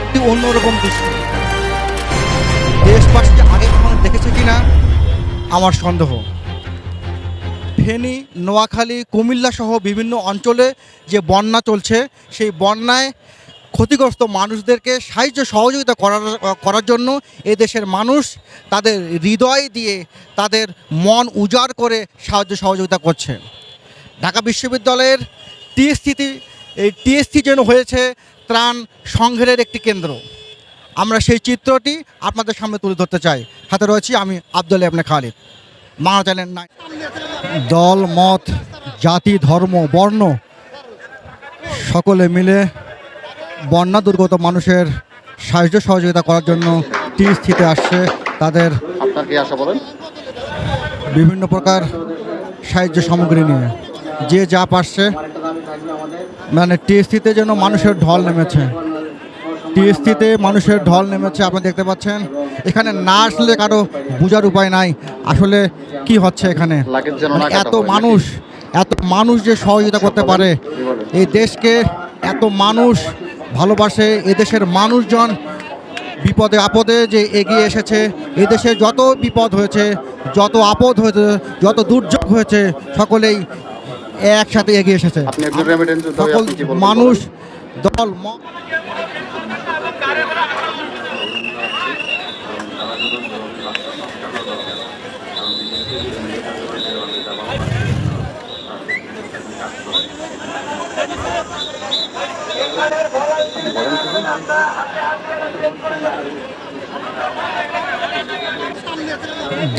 একটি অন্যরকম দৃশ্য দেশবাসী আগে কখনো দেখেছে কিনা, আমার সন্দেহ। ফেনী, নোয়াখালী, কুমিল্লা সহ বিভিন্ন অঞ্চলে যে বন্যা চলছে, সেই বন্যায় ক্ষতিগ্রস্ত মানুষদেরকে সাহায্য সহযোগিতা করার করার জন্য এদেশের মানুষ তাদের হৃদয় দিয়ে তাদের মন উজাড় করে সাহায্য সহযোগিতা করছে। ঢাকা বিশ্ববিদ্যালয়ের টিএসসিতে, এই টিএসসি যেন হয়েছে ত্রাণ সংঘের একটি কেন্দ্র। আমরা সেই চিত্রটি আপনাদের সামনে তুলে ধরতে চাই। হাতে রয়েছি আমি আবদুল আপনি খালিদ। বাংলা জানেন নাই। দল মত জাতি ধর্ম বর্ণ সকলে মিলে বন্যা দুর্গত মানুষের সাহায্য সহযোগিতা করার জন্য টিএসসিতে আসছে তাদের বিভিন্ন প্রকার সাহায্য সামগ্রী নিয়ে। যে যা পারছে মানে টিএসসিতে যেন মানুষের ঢল নেমেছে। টিএসসিতে মানুষের ঢল নেমেছে আপনি দেখতে পাচ্ছেন। এখানে না আসলে কারও বোঝার উপায় নাই। আসলে কি হচ্ছে এখানে? মানে এত মানুষ এত মানুষ যে সহযোগিতা করতে পারে। এই দেশকে এত মানুষ ভালোবাসে এদেশের মানুষজন বিপদে আপদে যে এগিয়ে এসেছে এদেশে যত বিপদ হয়েছে যত আপদ হয়েছে যত দুর্যোগ হয়েছে সকলেই একসাথে এগিয়ে এসেছে। সকল মানুষ দল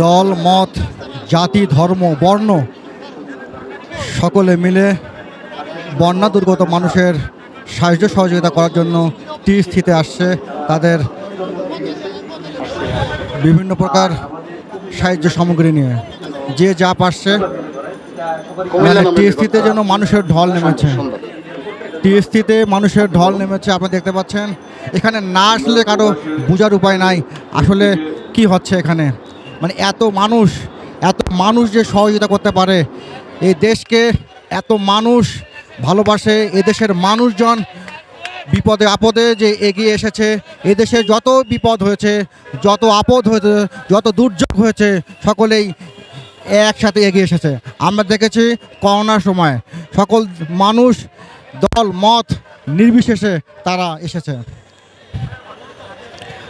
দল মত জাতি ধর্ম বর্ণ সকলে মিলে বন্যা দুর্গত মানুষের সাহায্য সহযোগিতা করার জন্য টিএসসিতে আসছে। তাদের বিভিন্ন প্রকার সাহায্য সামগ্রী নিয়ে। যে যা পারছে টিএসসিতে যেন মানুষের ঢল নেমেছে। টিএসসিতে মানুষের ঢল নেমেছে, আপনি দেখতে পাচ্ছেন। এখানে না আসলে কারও বোঝার উপায় নাই। আসলে কি হচ্ছে এখানে? মানে এত মানুষ এত মানুষ যে সহযোগিতা করতে পারে এই দেশকে এত মানুষ ভালোবাসে এদেশের মানুষজন বিপদে আপদে যে এগিয়ে এসেছে এদেশে যত বিপদ হয়েছে, যত আপদ হয়েছে, যত দুর্যোগ হয়েছে, সকলেই একসাথে এগিয়ে এসেছে। আমরা দেখেছি করোনার সময় সকল মানুষ, দল, মত নির্বিশেষে তারা এসেছে।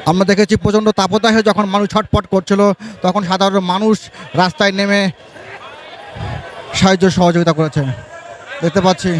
আমরা দেখেছি প্রচণ্ড তাপদাহে যখন মানুষ ছটপট করছিল, তখন সাধারণ মানুষ রাস্তায় নেমে সাহায্য সহযোগিতা করেছে দেখতে পাচ্ছি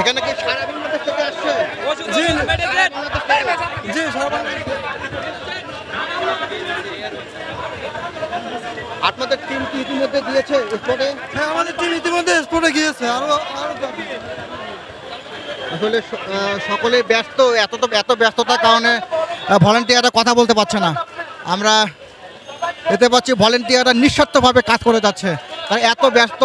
এখানে কি সারা বাংলাদেশ থেকে আসছে জি জি সবাই আপনাদের টিম কি ইতিমধ্যে দিয়েছে স্পটে হ্যাঁ আমাদের টিম ইতিমধ্যে স্পোর্টে গিয়েছে আরও আরও আসলে সকলেই ব্যস্ত এত তো এত ব্যস্ততার কারণে ভলেন্টিয়াররা কথা বলতে পারছে না। আমরা এতে পাচ্ছি ভলেন্টিয়াররা নিঃস্বার্থভাবে কাজ করে যাচ্ছে তারা এত ব্যস্ত।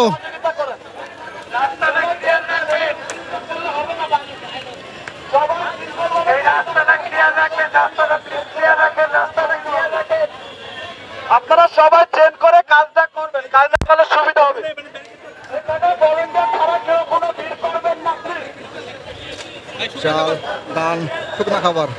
আপনারা সবাই চেন করে কাজটা করবেন, কাজটা করলে সুবিধা হবে। চাল ডাল শুকনো খাবার।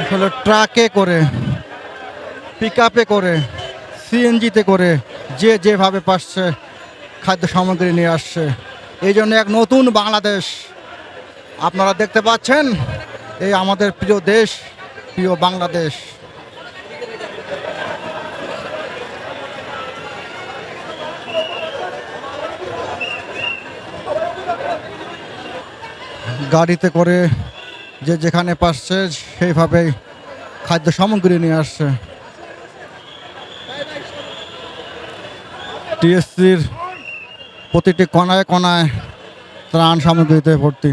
আসলে ট্রাকে করে পিক করে। সিএনজিতে করে যে যেভাবে পাচ্ছে খাদ্য সামগ্রী নিয়ে আসছে। এই জন্য এক নতুন বাংলাদেশ। আপনারা দেখতে পাচ্ছেন, এই আমাদের প্রিয় দেশ, প্রিয় বাংলাদেশ। গাড়িতে করে যে যেখানে পাচ্ছে সেইভাবেই খাদ্য সামগ্রী নিয়ে আসছে। টিএসসির প্রতিটি কণায় কণায় ত্রাণ সামগ্রীতে ভর্তি।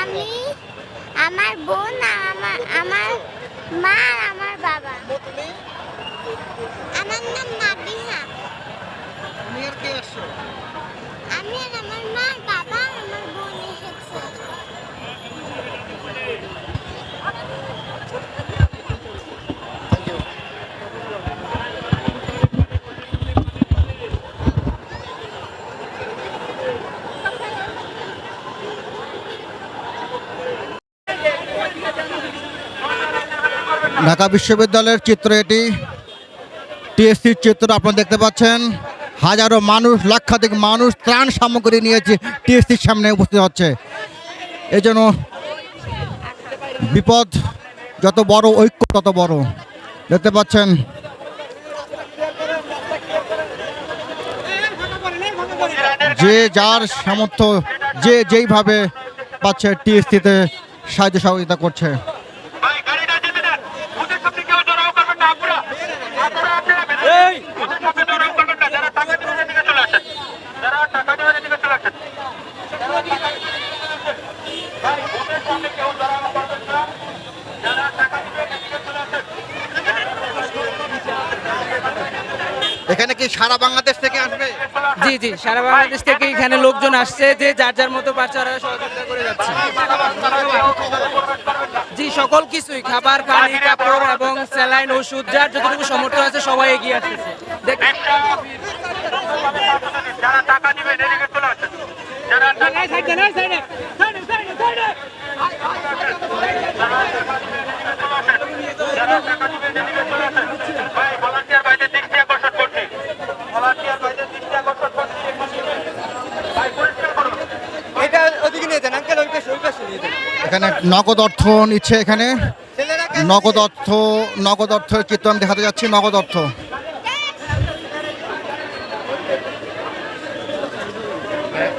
আমি আমার বোন আমার আমার মা আমার বাবা। আমার নাম নাবিহা আমি আর আমার মা বাবা আর আমার বোন এসেছে। ঢাকা বিশ্ববিদ্যালয়ের চিত্র এটি। টিএসসির চিত্র আপনারা দেখতে পাচ্ছেন। হাজারো মানুষ, লক্ষাধিক মানুষ ত্রাণ সামগ্রী নিয়ে টিএসসির সামনে উপস্থিত হচ্ছে। এই জন্য বিপদ যত বড়, ঐক্য তত বড়। দেখতে পাচ্ছেন। যে যার সামর্থ্য, যে যেইভাবে পাচ্ছে টিএসসিতে সাহায্য সহযোগিতা করছে ভাই গাড়িটা যেতে দেন ওদের সামনে কেউ জড়াও করবেন না আপনারা আপনারা আপনারা বেরোন। ওদের সামনে জড়াও করবেন না যারা টাকা দেবেন এদিকে চলে আসেন যারা টাকা দেবেন এদিকে চলে আসেন ভাই ওদের সামনে কেউ জড়াও করবেন না যারা টাকা দেবেন এদিকে চলে আসেন এখানে কি সারা বাংলাদেশ থেকে আসবে? জি জি সারা বাংলাদেশ থেকে এখানে লোকজন আসছে যে যার যার মতো বাচ্চারা সহযোগিতা করে যাচ্ছে। জি সকল কিছুই খাবার পানি কাপড় এবং স্যালাইন ওষুধ যার যতটুকু সমর্থ আছে সবাই এগিয়ে আসতেছে। দেখ যারা টাকা দিবেন এদিকে চলে আসেন যারা টাকা যারা টাকা দিবেন এদিকে চলে আসেন ভাই ভলান্টিয়ার বাইরে দৃষ্টি আকর্ষণ করছি ভলান্টিয়ার বাইরে দৃষ্টি আকর্ষণ করছি ভাই পরিষ্কার করুন এটা ওদিকে নিয়ে যান আঙ্কেল ওই পাশে ওই পাশে নিয়ে যান এখানে নগদ অর্থ নিচ্ছে এখানে। নগদ অর্থ নগদ অর্থের চিত্র আমি দেখাতে যাচ্ছি নগদ অর্থ।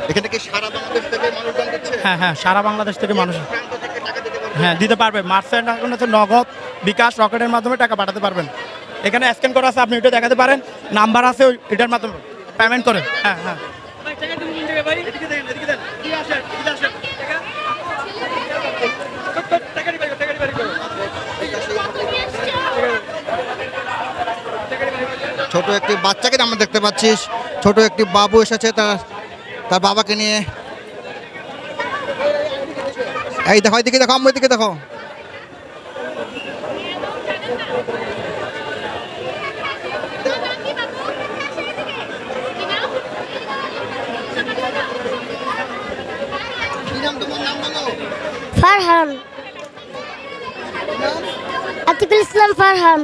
এখানে কি সারা বাংলাদেশ থেকে মানুষজন দিচ্ছে? হ্যাঁ হ্যাঁ সারা বাংলাদেশ থেকে মানুষ প্রান্ত দিতে পারবে। হ্যাঁ দিতে পারবে। মার্চেন্ট এখন হচ্ছে নগদ বিকাশ রকেটের মাধ্যমে টাকা পাঠাতে পারবেন। এখানে স্ক্যান করা আছে আপনি ওইটা দেখাতে পারেন। নাম্বার আছে ওই এটার মাধ্যমে। পেমেন্ট করে। হ্যাঁ হ্যাঁ। ছোট একটি বাচ্চাকে আমরা দেখতে পাচ্ছি। ছোট একটি বাবু এসেছে তার তার বাবাকে নিয়ে। এই দেখো এদিকে দেখো আমার দিকে দেখো। ফারহান। আতিকুল ইসলাম ফারহান।